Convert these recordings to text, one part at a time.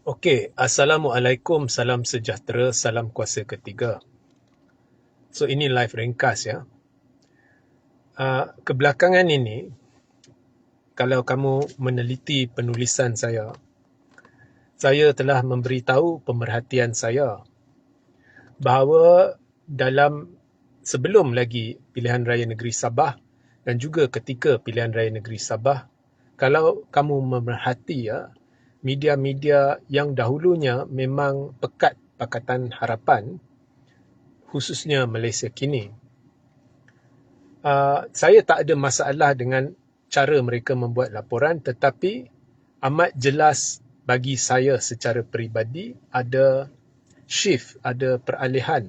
Okey, Assalamualaikum, salam sejahtera, salam kuasa ketiga. So ini live ringkas ya. Uh, kebelakangan ini, kalau kamu meneliti penulisan saya, saya telah memberitahu pemerhatian saya bahawa dalam sebelum lagi pilihan raya negeri Sabah dan juga ketika pilihan raya negeri Sabah, kalau kamu memerhati ya, media-media yang dahulunya memang pekat Pakatan Harapan, khususnya Malaysia kini. Uh, saya tak ada masalah dengan cara mereka membuat laporan tetapi amat jelas bagi saya secara peribadi ada shift, ada peralihan.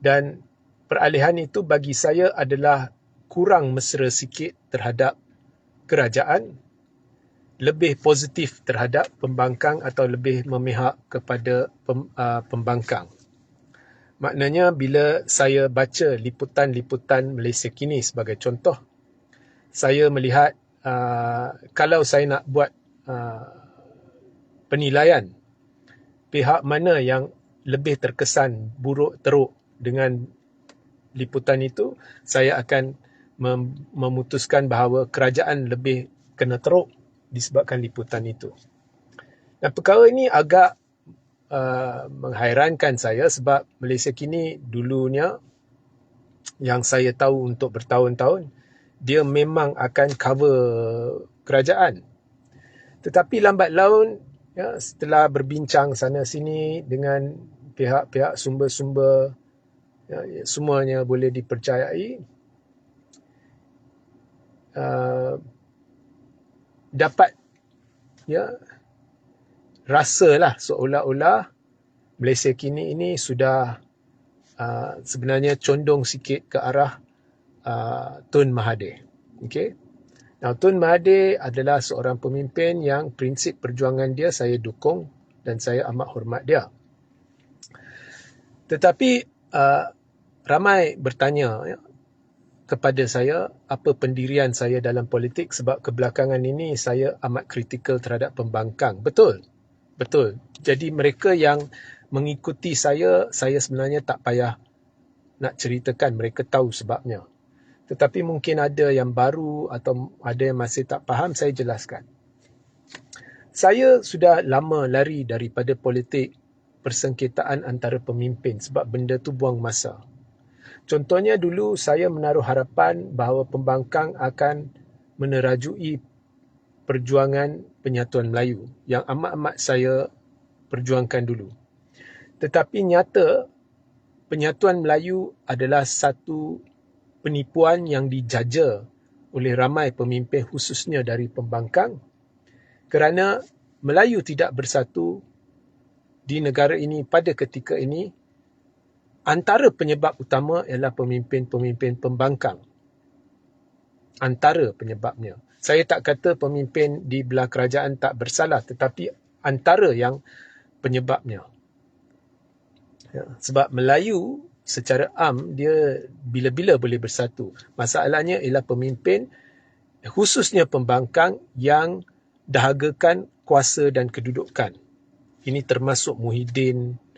Dan peralihan itu bagi saya adalah kurang mesra sikit terhadap kerajaan lebih positif terhadap pembangkang atau lebih memihak kepada pem, uh, pembangkang. Maknanya bila saya baca liputan-liputan Malaysia kini sebagai contoh, saya melihat uh, kalau saya nak buat uh, penilaian pihak mana yang lebih terkesan buruk teruk dengan liputan itu, saya akan mem- memutuskan bahawa kerajaan lebih kena teruk disebabkan liputan itu. Dan perkara ini agak uh, menghairankan saya sebab Malaysia kini dulunya yang saya tahu untuk bertahun-tahun dia memang akan cover kerajaan. Tetapi lambat laun ya, setelah berbincang sana sini dengan pihak-pihak sumber-sumber ya, semuanya boleh dipercayai uh, dapat ya rasalah seolah-olah Malaysia kini ini sudah uh, sebenarnya condong sikit ke arah uh, Tun Mahathir. Okey. Now Tun Mahathir adalah seorang pemimpin yang prinsip perjuangan dia saya dukung dan saya amat hormat dia. Tetapi uh, ramai bertanya ya, kepada saya apa pendirian saya dalam politik sebab kebelakangan ini saya amat kritikal terhadap pembangkang. Betul. Betul. Jadi mereka yang mengikuti saya, saya sebenarnya tak payah nak ceritakan. Mereka tahu sebabnya. Tetapi mungkin ada yang baru atau ada yang masih tak faham, saya jelaskan. Saya sudah lama lari daripada politik persengketaan antara pemimpin sebab benda tu buang masa. Contohnya dulu saya menaruh harapan bahawa pembangkang akan menerajui perjuangan penyatuan Melayu yang amat-amat saya perjuangkan dulu. Tetapi nyata penyatuan Melayu adalah satu penipuan yang dijaja oleh ramai pemimpin khususnya dari pembangkang kerana Melayu tidak bersatu di negara ini pada ketika ini antara penyebab utama ialah pemimpin-pemimpin pembangkang. Antara penyebabnya. Saya tak kata pemimpin di belah kerajaan tak bersalah tetapi antara yang penyebabnya. Ya, sebab Melayu secara am dia bila-bila boleh bersatu. Masalahnya ialah pemimpin khususnya pembangkang yang dahagakan kuasa dan kedudukan. Ini termasuk Muhyiddin, Uh,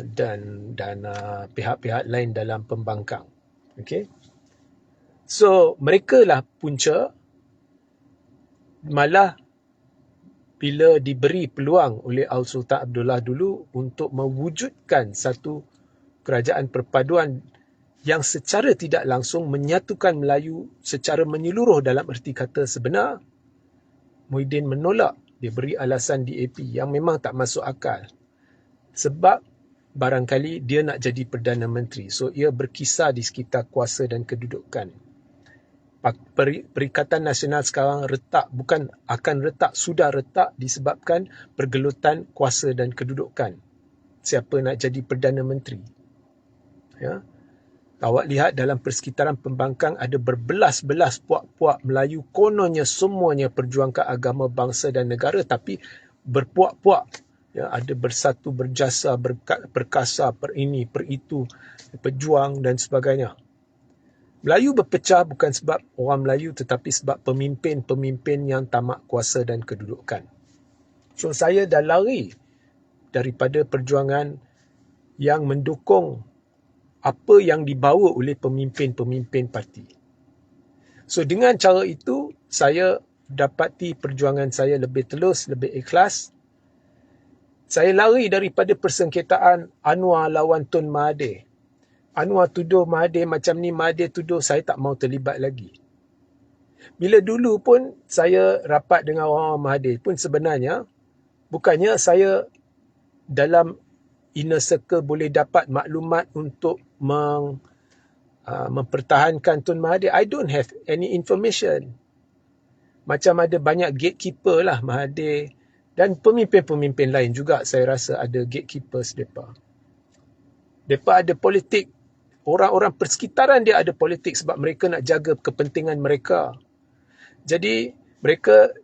dan dan uh, pihak-pihak lain dalam pembangkang. Okay. So mereka lah punca malah bila diberi peluang oleh Al Sultan Abdullah dulu untuk mewujudkan satu kerajaan perpaduan yang secara tidak langsung menyatukan Melayu secara menyeluruh dalam erti kata sebenar, Muhyiddin menolak. Dia beri alasan DAP yang memang tak masuk akal sebab barangkali dia nak jadi Perdana Menteri. So, ia berkisar di sekitar kuasa dan kedudukan. Perikatan Nasional sekarang retak, bukan akan retak, sudah retak disebabkan pergelutan kuasa dan kedudukan. Siapa nak jadi Perdana Menteri? Ya. Awak lihat dalam persekitaran pembangkang ada berbelas-belas puak-puak Melayu kononnya semuanya perjuangkan agama, bangsa dan negara tapi berpuak-puak ya, ada bersatu berjasa berkat, perkasa per ini per itu pejuang dan sebagainya Melayu berpecah bukan sebab orang Melayu tetapi sebab pemimpin-pemimpin yang tamak kuasa dan kedudukan So saya dah lari daripada perjuangan yang mendukung apa yang dibawa oleh pemimpin-pemimpin parti. So dengan cara itu saya dapati perjuangan saya lebih telus, lebih ikhlas. Saya lari daripada persengketaan Anwar lawan Tun Mahathir. Anwar tuduh Mahathir macam ni, Mahathir tuduh saya tak mau terlibat lagi. Bila dulu pun saya rapat dengan orang-orang Mahathir pun sebenarnya bukannya saya dalam inner circle boleh dapat maklumat untuk meng, uh, mempertahankan Tun Mahathir. I don't have any information. Macam ada banyak gatekeeper lah Mahathir dan pemimpin-pemimpin lain juga saya rasa ada gatekeepers mereka. Mereka ada politik. Orang-orang persekitaran dia ada politik sebab mereka nak jaga kepentingan mereka. Jadi mereka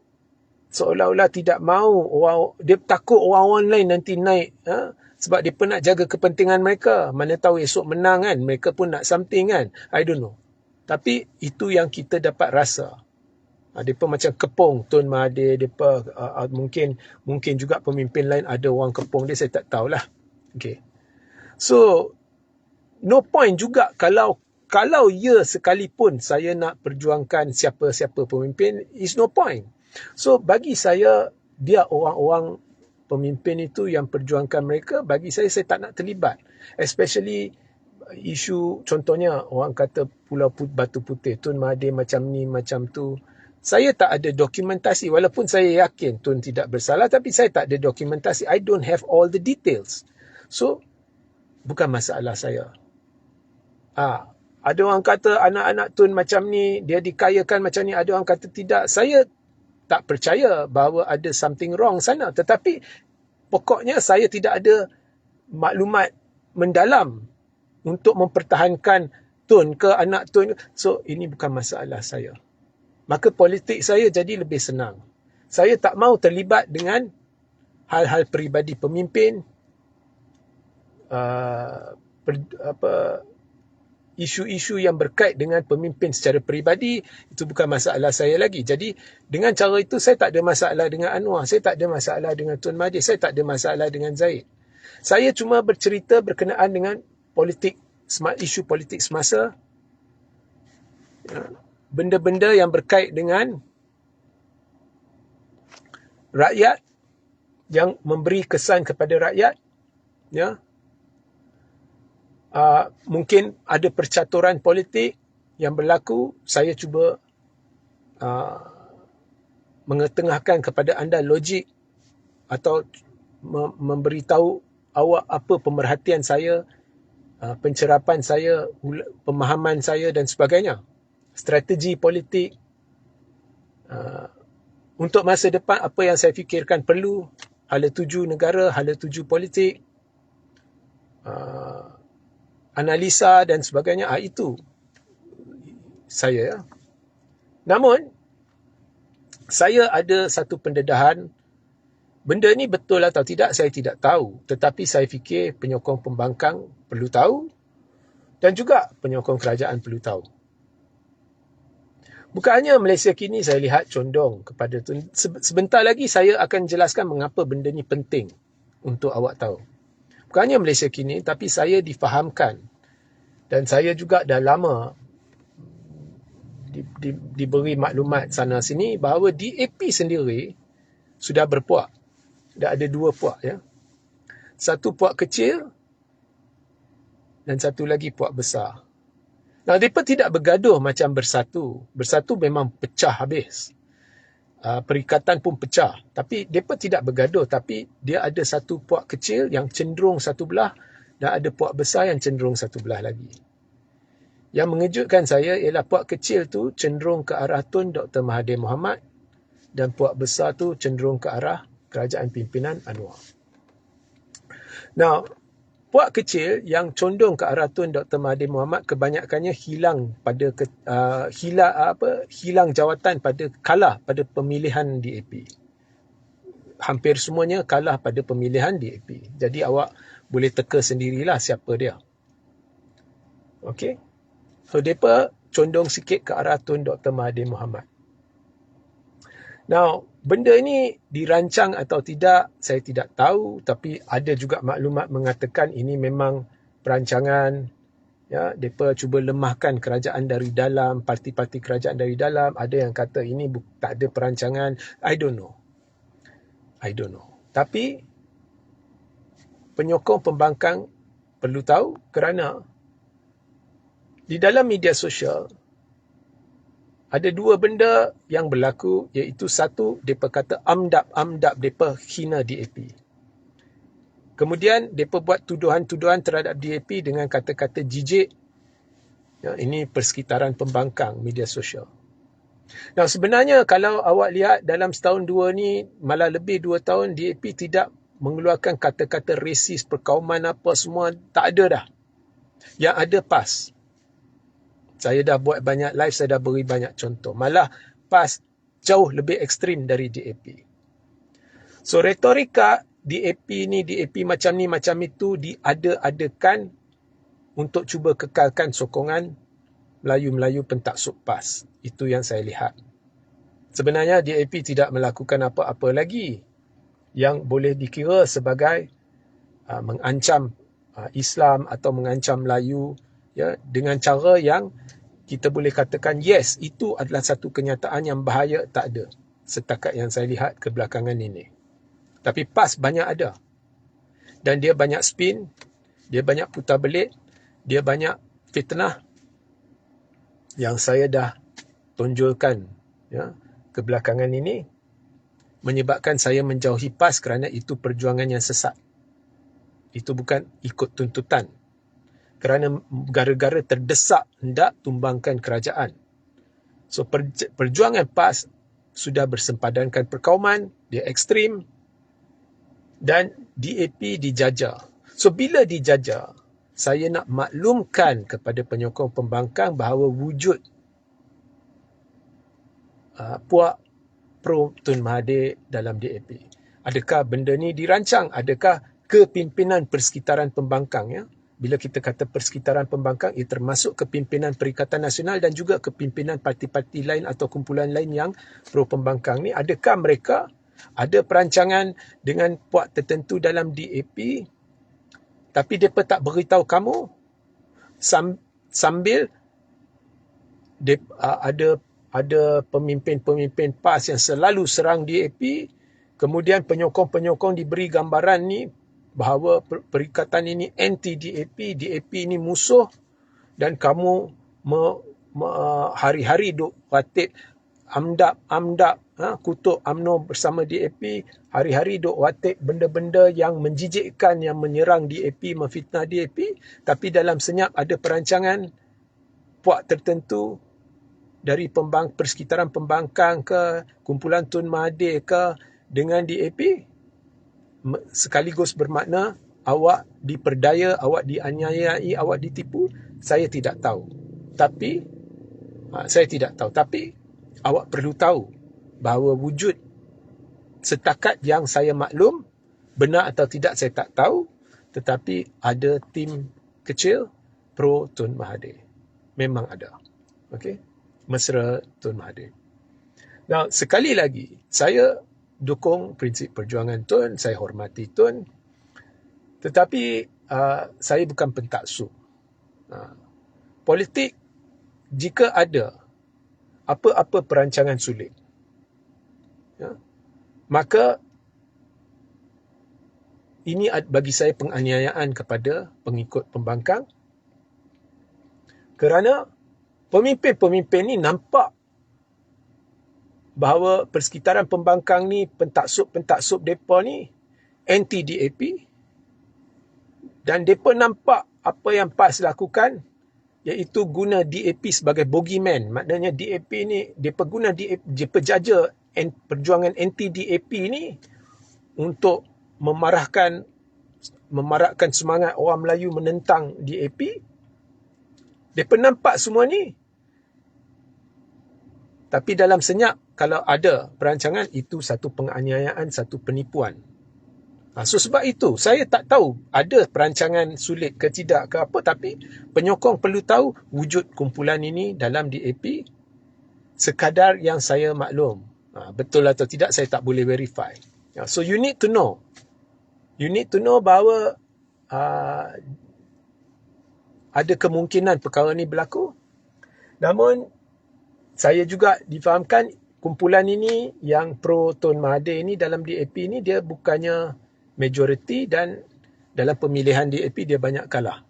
seolah-olah tidak mahu orang dia takut orang-orang lain nanti naik ha? sebab dia pun nak jaga kepentingan mereka mana tahu esok menang kan mereka pun nak something kan i don't know tapi itu yang kita dapat rasa dia pun macam kepung Tun Mahathir pun uh, uh, mungkin mungkin juga pemimpin lain ada orang kepung dia saya tak tahulah. Okey so no point juga kalau kalau ya sekalipun saya nak perjuangkan siapa-siapa pemimpin is no point. So bagi saya dia orang-orang pemimpin itu yang perjuangkan mereka bagi saya saya tak nak terlibat. Especially isu contohnya orang kata Pulau Batu Putih Tun Mahathir macam ni macam tu saya tak ada dokumentasi walaupun saya yakin Tun tidak bersalah tapi saya tak ada dokumentasi. I don't have all the details. So bukan masalah saya. Ah ada orang kata anak-anak Tun macam ni dia dikayakan macam ni ada orang kata tidak. Saya tak percaya bahawa ada something wrong sana. Tetapi pokoknya saya tidak ada maklumat mendalam untuk mempertahankan tun ke anak tun. So ini bukan masalah saya maka politik saya jadi lebih senang saya tak mau terlibat dengan hal-hal peribadi pemimpin uh, per, apa isu-isu yang berkait dengan pemimpin secara peribadi itu bukan masalah saya lagi. Jadi dengan cara itu saya tak ada masalah dengan Anwar, saya tak ada masalah dengan Tun Mahathir, saya tak ada masalah dengan Zaid. Saya cuma bercerita berkenaan dengan politik isu politik semasa ya, benda-benda yang berkait dengan rakyat yang memberi kesan kepada rakyat ya uh, mungkin ada percaturan politik yang berlaku, saya cuba uh, mengetengahkan kepada anda logik atau me- memberitahu awak apa pemerhatian saya, uh, pencerapan saya, pemahaman saya dan sebagainya. Strategi politik uh, untuk masa depan apa yang saya fikirkan perlu hala tuju negara, hala tuju politik. Uh, analisa dan sebagainya ah itu saya ya. Namun saya ada satu pendedahan benda ni betul atau tidak saya tidak tahu tetapi saya fikir penyokong pembangkang perlu tahu dan juga penyokong kerajaan perlu tahu. Bukannya Malaysia kini saya lihat condong kepada tu. Sebentar lagi saya akan jelaskan mengapa benda ni penting untuk awak tahu. Bukannya Malaysia kini, tapi saya difahamkan dan saya juga dah lama di, di, diberi maklumat sana sini bahawa DAP sendiri sudah berpuak. Dah ada dua puak ya. Satu puak kecil dan satu lagi puak besar. Nah, mereka tidak bergaduh macam bersatu. Bersatu memang pecah habis. Uh, perikatan pun pecah. Tapi mereka tidak bergaduh. Tapi dia ada satu puak kecil yang cenderung satu belah dan ada puak besar yang cenderung satu belah lagi. Yang mengejutkan saya ialah puak kecil tu cenderung ke arah Tun Dr. Mahathir Mohamad dan puak besar tu cenderung ke arah kerajaan pimpinan Anwar. Now, puak kecil yang condong ke arah Tun Dr. Mahathir Mohamad kebanyakannya hilang pada uh, hilang apa hilang jawatan pada kalah pada pemilihan DAP hampir semuanya kalah pada pemilihan DAP. Jadi awak boleh teka sendirilah siapa dia. Okey. So, mereka condong sikit ke arah Tun Dr. Mahathir Mohamad. Now, benda ini dirancang atau tidak saya tidak tahu. Tapi ada juga maklumat mengatakan ini memang perancangan ya depa cuba lemahkan kerajaan dari dalam parti-parti kerajaan dari dalam. Ada yang kata ini tak ada perancangan. I don't know. I don't know. Tapi penyokong pembangkang perlu tahu kerana di dalam media sosial ada dua benda yang berlaku iaitu satu depa kata amdap amdap depa hina DAP. Kemudian depa buat tuduhan-tuduhan terhadap DAP dengan kata-kata jijik. Ya, ini persekitaran pembangkang media sosial. Nah sebenarnya kalau awak lihat dalam setahun dua ni malah lebih dua tahun DAP tidak mengeluarkan kata-kata resis perkauman apa semua tak ada dah. Yang ada PAS. Saya dah buat banyak live, saya dah beri banyak contoh. Malah PAS jauh lebih ekstrim dari DAP. So retorika DAP ni, DAP macam ni, macam itu diada-adakan untuk cuba kekalkan sokongan Melayu-Melayu pentaksub PAS. Itu yang saya lihat. Sebenarnya DAP tidak melakukan apa-apa lagi yang boleh dikira sebagai uh, mengancam uh, Islam atau mengancam Melayu ya dengan cara yang kita boleh katakan yes itu adalah satu kenyataan yang bahaya tak ada setakat yang saya lihat kebelakangan ini. Tapi pas banyak ada. Dan dia banyak spin dia banyak putar belit dia banyak fitnah yang saya dah tonjolkan ya kebelakangan ini menyebabkan saya menjauhi PAS kerana itu perjuangan yang sesat. Itu bukan ikut tuntutan kerana gara-gara terdesak hendak tumbangkan kerajaan. So perjuangan PAS sudah bersempadankan perkauman, dia ekstrim dan DAP dijajah. So bila dijajah, saya nak maklumkan kepada penyokong pembangkang bahawa wujud uh, puak pro Tun Mahathir dalam DAP. Adakah benda ni dirancang? Adakah kepimpinan persekitaran pembangkang ya? Bila kita kata persekitaran pembangkang ia termasuk kepimpinan Perikatan Nasional dan juga kepimpinan parti-parti lain atau kumpulan lain yang pro pembangkang ni. Adakah mereka ada perancangan dengan puak tertentu dalam DAP tapi depa tak beritahu kamu sambil ada ada pemimpin-pemimpin PAS yang selalu serang DAP kemudian penyokong-penyokong diberi gambaran ni bahawa perikatan ini anti DAP, DAP ini musuh dan kamu me, me, hari-hari duk watit amdap amdap ha, kutuk AMNO bersama DAP hari-hari duk watit benda-benda yang menjijikkan yang menyerang DAP memfitnah DAP tapi dalam senyap ada perancangan puak tertentu dari pembang persekitaran pembangkang ke kumpulan Tun Mahathir ke dengan DAP sekaligus bermakna awak diperdaya, awak dianiayai, awak ditipu, saya tidak tahu. Tapi ha, saya tidak tahu. Tapi awak perlu tahu bahawa wujud setakat yang saya maklum benar atau tidak saya tak tahu tetapi ada tim kecil pro Tun Mahathir. Memang ada. Okey. Mesra Tun Mahathir. Now, sekali lagi, saya dukung prinsip perjuangan Tun, saya hormati Tun. Tetapi uh, saya bukan pentaksub. Uh, politik jika ada apa-apa perancangan sulit. Ya, maka ini bagi saya penganiayaan kepada pengikut pembangkang kerana pemimpin-pemimpin ni nampak bahawa persekitaran pembangkang ni pentaksub-pentaksub depa ni anti DAP dan depa nampak apa yang PAS lakukan iaitu guna DAP sebagai bogeyman maknanya DAP ni depa guna DAP depa jaja perjuangan anti DAP ni untuk memarahkan memarakkan semangat orang Melayu menentang DAP depa nampak semua ni tapi dalam senyap, kalau ada perancangan, itu satu penganiayaan, satu penipuan. Ha, so sebab itu, saya tak tahu ada perancangan sulit ke tidak ke apa, tapi penyokong perlu tahu wujud kumpulan ini dalam DAP sekadar yang saya maklum. Ha, betul atau tidak saya tak boleh verify. Ya, so you need to know. You need to know bahawa uh, ada kemungkinan perkara ni berlaku. Namun saya juga difahamkan kumpulan ini yang pro Tun Mahathir ini dalam DAP ini dia bukannya majoriti dan dalam pemilihan DAP dia banyak kalah.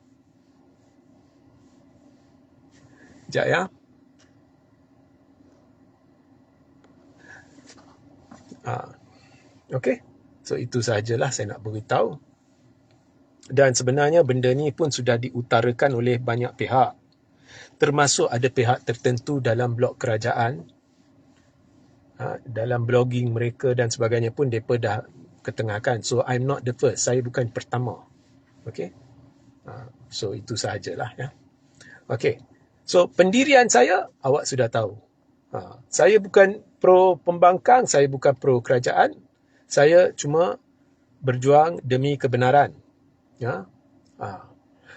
Sekejap ya. Ha. Okay. So itu sahajalah saya nak beritahu. Dan sebenarnya benda ni pun sudah diutarakan oleh banyak pihak. Termasuk ada pihak tertentu dalam blok kerajaan. Ha, dalam blogging mereka dan sebagainya pun mereka dah ketengahkan. So I'm not the first. Saya bukan pertama. Okay. Ha, so itu sahajalah ya. Okay. So pendirian saya awak sudah tahu. Ha, saya bukan pro pembangkang, saya bukan pro kerajaan. Saya cuma berjuang demi kebenaran. Ya. Ha.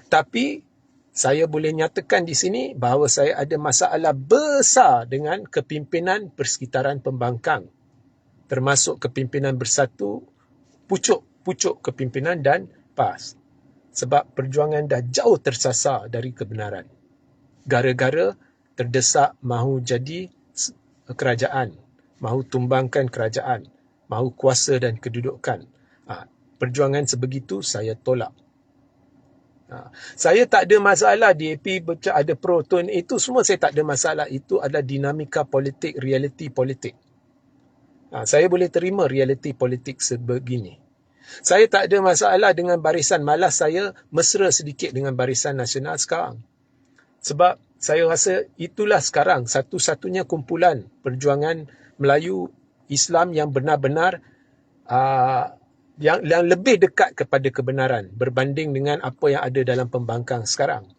Tapi saya boleh nyatakan di sini bahawa saya ada masalah besar dengan kepimpinan persekitaran pembangkang. Termasuk kepimpinan bersatu, pucuk-pucuk kepimpinan dan PAS. Sebab perjuangan dah jauh tersasar dari kebenaran gara-gara terdesak mahu jadi kerajaan, mahu tumbangkan kerajaan, mahu kuasa dan kedudukan. Ha, perjuangan sebegitu saya tolak. Ha, saya tak ada masalah DAP ada pro tun itu semua saya tak ada masalah itu adalah dinamika politik, realiti politik. Ha, saya boleh terima realiti politik sebegini. Saya tak ada masalah dengan barisan malas saya mesra sedikit dengan barisan nasional sekarang. Sebab saya rasa itulah sekarang satu-satunya kumpulan perjuangan Melayu Islam yang benar-benar uh, yang, yang lebih dekat kepada kebenaran berbanding dengan apa yang ada dalam pembangkang sekarang.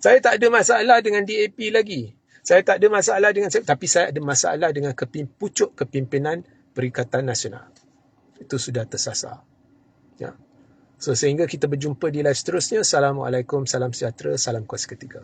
Saya tak ada masalah dengan DAP lagi. Saya tak ada masalah dengan tapi saya ada masalah dengan kepim, pucuk kepimpinan Perikatan Nasional. Itu sudah tersasar. Ya. So sehingga kita berjumpa di live seterusnya. Assalamualaikum, salam sejahtera, salam kuasa ketiga.